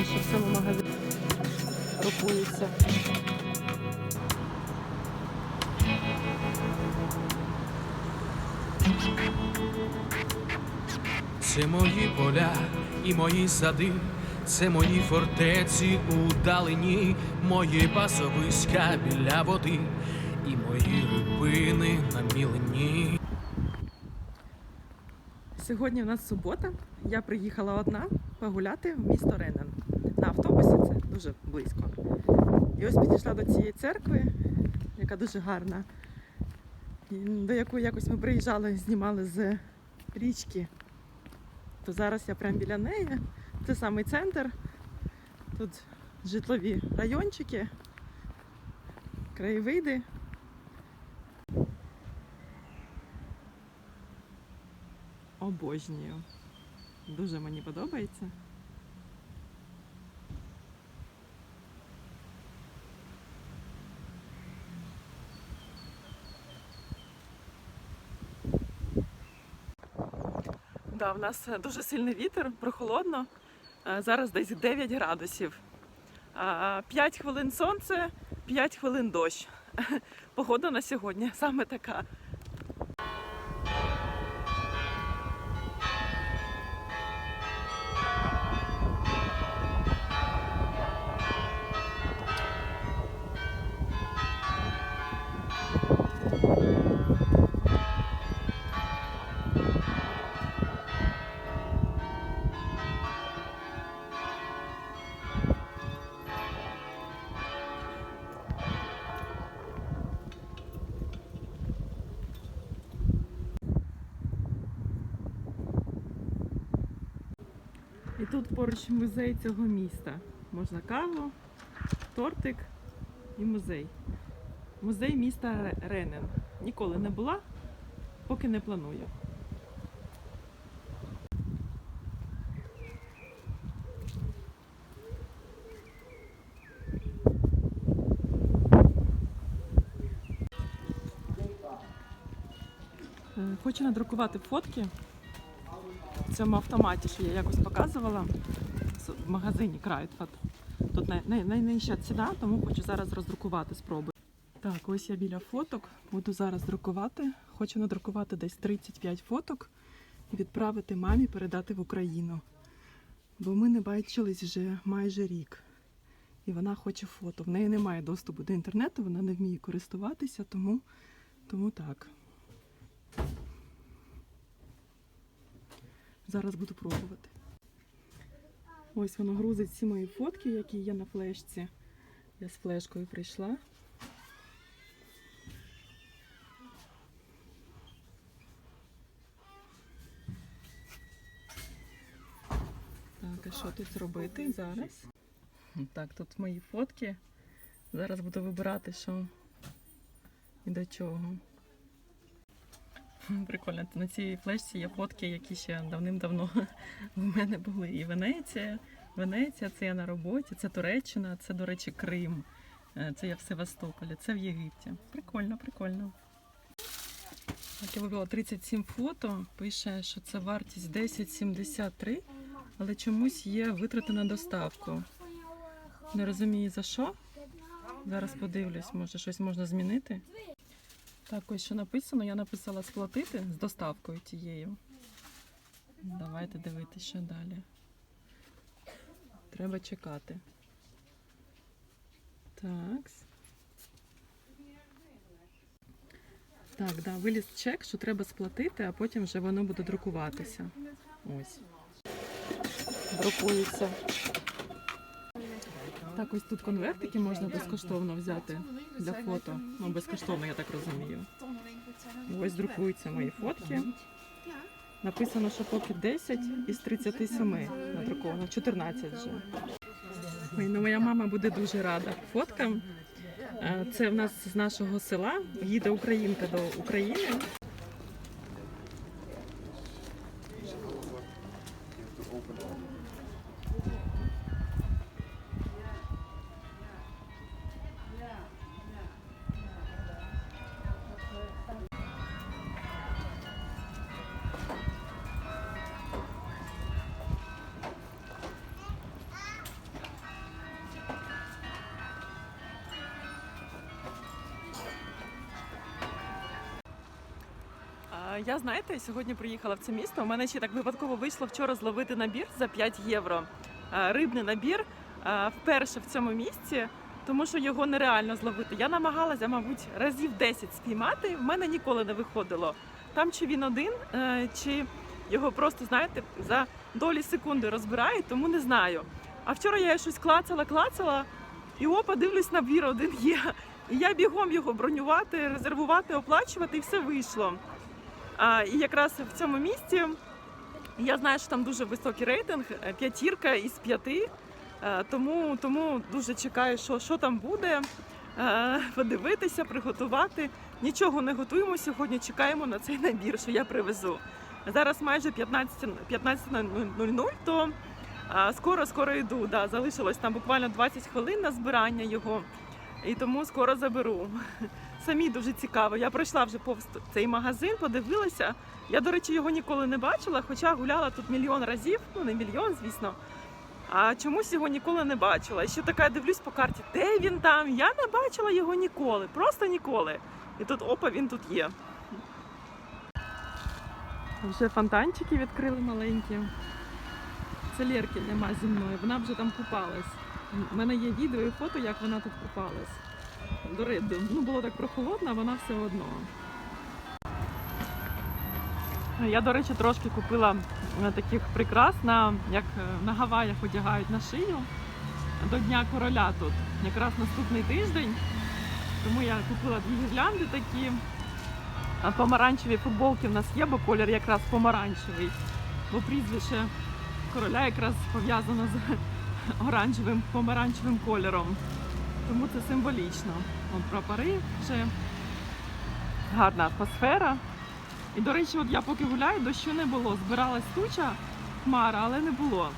Ось ще в цьому магазині рахується. Це мої поля і мої сади, це мої фортеці у далині, мої пасовиська біля води, і мої рибини на мілині. Сьогодні в нас субота. Я приїхала одна погуляти в місто Ренен. Дуже близько. І ось підійшла до цієї церкви, яка дуже гарна, до якої якось ми приїжджали, знімали з річки. То зараз я прямо біля неї. Це самий центр. Тут житлові райончики, краєвиди. Обожнюю. Дуже мені подобається. Да, в нас е, дуже сильний вітер, прохолодно. Е, Зараз десь 9 градусів. 5 хвилин сонце, 5 хвилин дощ. Погода на сьогодні саме така. І тут поруч музей цього міста. Можна каву, тортик і музей. Музей міста Ренен. Ніколи не була, поки не планую. Е, Хочу надрукувати фотки цьому автоматі, що я якось показувала в магазині Крайтфат. Тут най- най- найнижча ціна, тому хочу зараз роздрукувати спробую. Так, ось я біля фоток. Буду зараз друкувати. Хочу надрукувати десь 35 фоток і відправити мамі передати в Україну. Бо ми не бачились вже майже рік. І вона хоче фото. В неї немає доступу до інтернету, вона не вміє користуватися, тому, тому так. Зараз буду пробувати. Ось воно грузить всі мої фотки, які є на флешці. Я з флешкою прийшла. Так, а що тут зробити зараз? Так, тут мої фотки. Зараз буду вибирати, що і до чого. Прикольно. На цій флешці є фотки, які ще давним-давно в мене були. І Венеція. Венеція, це я на роботі, це Туреччина, це, до речі, Крим. Е, Це я в Севастополі, це в Єгипті. Прикольно, прикольно. Так, я вибрала 37 фото. Пише, що це вартість 10,73, але чомусь є витрати на доставку. Не розумію за що. Зараз подивлюсь, може щось можна змінити. Так, ось що написано, я написала сплатити з доставкою тією. Давайте дивитися, далі. Треба чекати. Так. Так, да, виліз чек, що треба сплатити, а потім вже воно буде друкуватися. Ось. Друкується. Так, ось тут конвертики можна безкоштовно взяти для фото. Ну, безкоштовно, я так розумію. Ось друкуються мої фотки. Написано, що поки 10 із 37 надруковано, 14 вже. Ой, ну моя мама буде дуже рада фоткам. Е, Це в нас з нашого села. Їде українка до України. Я знаєте, сьогодні приїхала в це місто. У мене ще так випадково вийшло вчора зловити набір за 5 євро. Е, Рибний набір е, вперше в цьому місці, тому що його нереально зловити. Я намагалася, мабуть, разів 10 спіймати. В мене ніколи не виходило. Там чи він один, е, чи його просто, знаєте, за долі секунди розбирають, тому не знаю. А вчора я щось клацала, клацала, і опа, дивлюсь, набір один є. І я бігом його бронювати, резервувати, оплачувати, і все вийшло. І якраз в цьому місці я знаю, що там дуже високий рейтинг, е, п'ятірка із п'яти. Е, Тому, тому дуже чекаю, що, що там буде. Е, Подивитися, приготувати. Нічого не готуємо сьогодні. Чекаємо на цей набір, що я привезу. Зараз майже 15 15.00, то скоро скоро йду. Да, залишилось там буквально 20 хвилин на збирання його, і тому скоро заберу. Самі дуже цікаво. Я пройшла вже повз цей магазин, подивилася. Я, до речі, його ніколи не бачила, хоча гуляла тут мільйон разів. Ну не мільйон, звісно. А чомусь його ніколи не бачила. І ще така дивлюсь по карті, де він там? Я не бачила його ніколи, просто ніколи. І тут опа, він тут є. Вже фонтанчики відкрили маленькі. Це Лєрки нема зі мною, вона вже там купалась. У мене є відео і фото, як вона тут купалась. До ну було так прохолодно, а вона все одно. Я, до речі, трошки купила е, таких прикрас, на, як е, на Гаваях одягають на шию до Дня короля тут. Якраз наступний тиждень. Тому я купила дві гірлянди такі. Помаранчеві футболки в нас є, бо колір якраз помаранчевий. Бо прізвище короля якраз пов'язано з оранжевим помаранчевим кольором. Тому це символічно. Прапори вже гарна атмосфера. І, до речі, от я поки гуляю, дощу не було. Збиралась туча, хмара, але не було.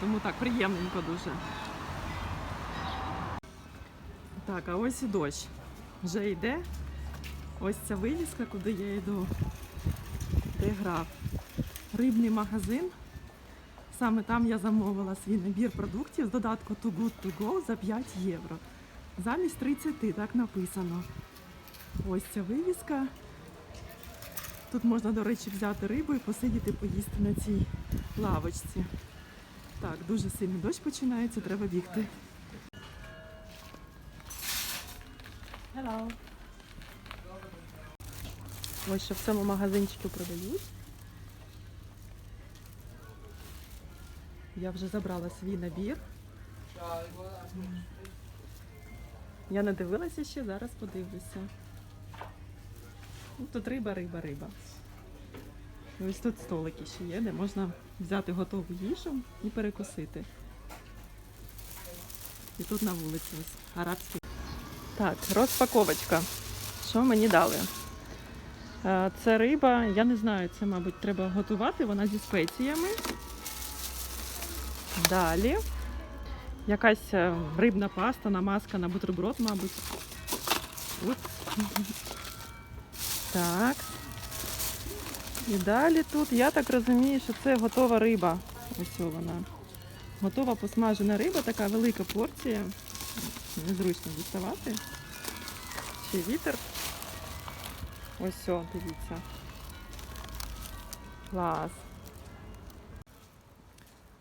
Тому так, приємненько дуже. Так, а ось і дощ. Вже йде. Ось ця вивіска, куди я йду. Де грав. Рибний магазин. Саме там я замовила свій набір продуктів з додатку Too Good To Go за 5 євро. Замість 30, так написано. Ось ця вивіска. Тут можна, до речі, взяти рибу і посидіти, поїсти на цій лавочці. Так, дуже сильний дощ починається, треба бігти. Hello. Ось що в цьому магазинчику продають. Я вже забрала свій набір. Я не дивилася ще, зараз подивлюся. Ну, Тут риба, риба, риба. Ось тут столики ще є, де можна взяти готову їжу і перекусити. І тут на вулиці ось арабський. Так, розпаковочка. Що мені дали? Е, Це риба, я не знаю, це, мабуть, треба готувати, вона зі спеціями. Далі. Якась е, рибна паста, намазка на бутерброд, мабуть. Упс. Так. І далі тут, я так розумію, що це готова риба. Ось вона. Готова посмажена риба, така велика порція. Незручно діставати. Ще вітер. Ось, о, дивіться. Клас.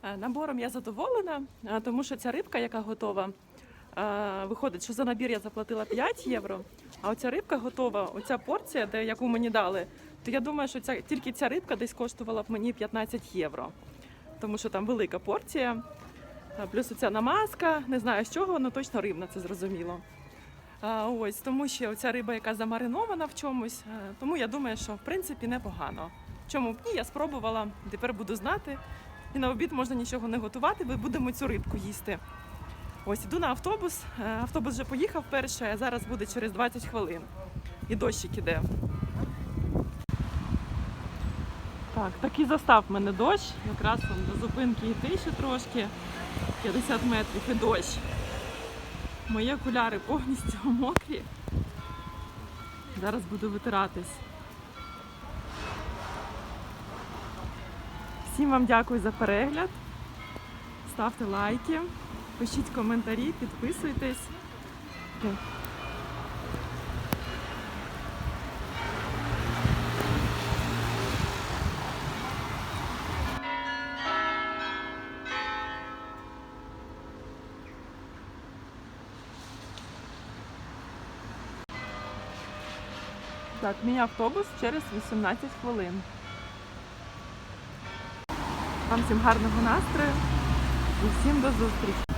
Е, Набором я задоволена, е, тому що ця рибка, яка готова, е, виходить, що за набір я заплатила 5 євро, а оця рибка готова, оця порція, яку мені дали, то я думаю, що ця, тільки ця рибка десь коштувала б мені 15 євро. Тому що там велика порція, плюс оця намазка, не знаю з чого, але точно рибна, це зрозуміло. А, ось, тому що оця риба, яка замаринована в чомусь, тому я думаю, що в принципі непогано. Чому б ні, я спробувала, тепер буду знати. І на обід можна нічого не готувати, бо будемо цю рибку їсти. Ось іду на автобус. Е, Автобус вже поїхав перший, а зараз буде через 20 хвилин. І дощик іде. Так, такий застав мене дощ. Якраз он до зупинки йти ще трошки. 50 метрів і дощ. Мої окуляри повністю мокрі. Зараз буду витиратись. Всім вам дякую за перегляд. Ставте лайки, пишіть коментарі, підписуйтесь. Так, мій автобус через 18 хвилин. Вам всім гарного настрою і всім до зустрічі!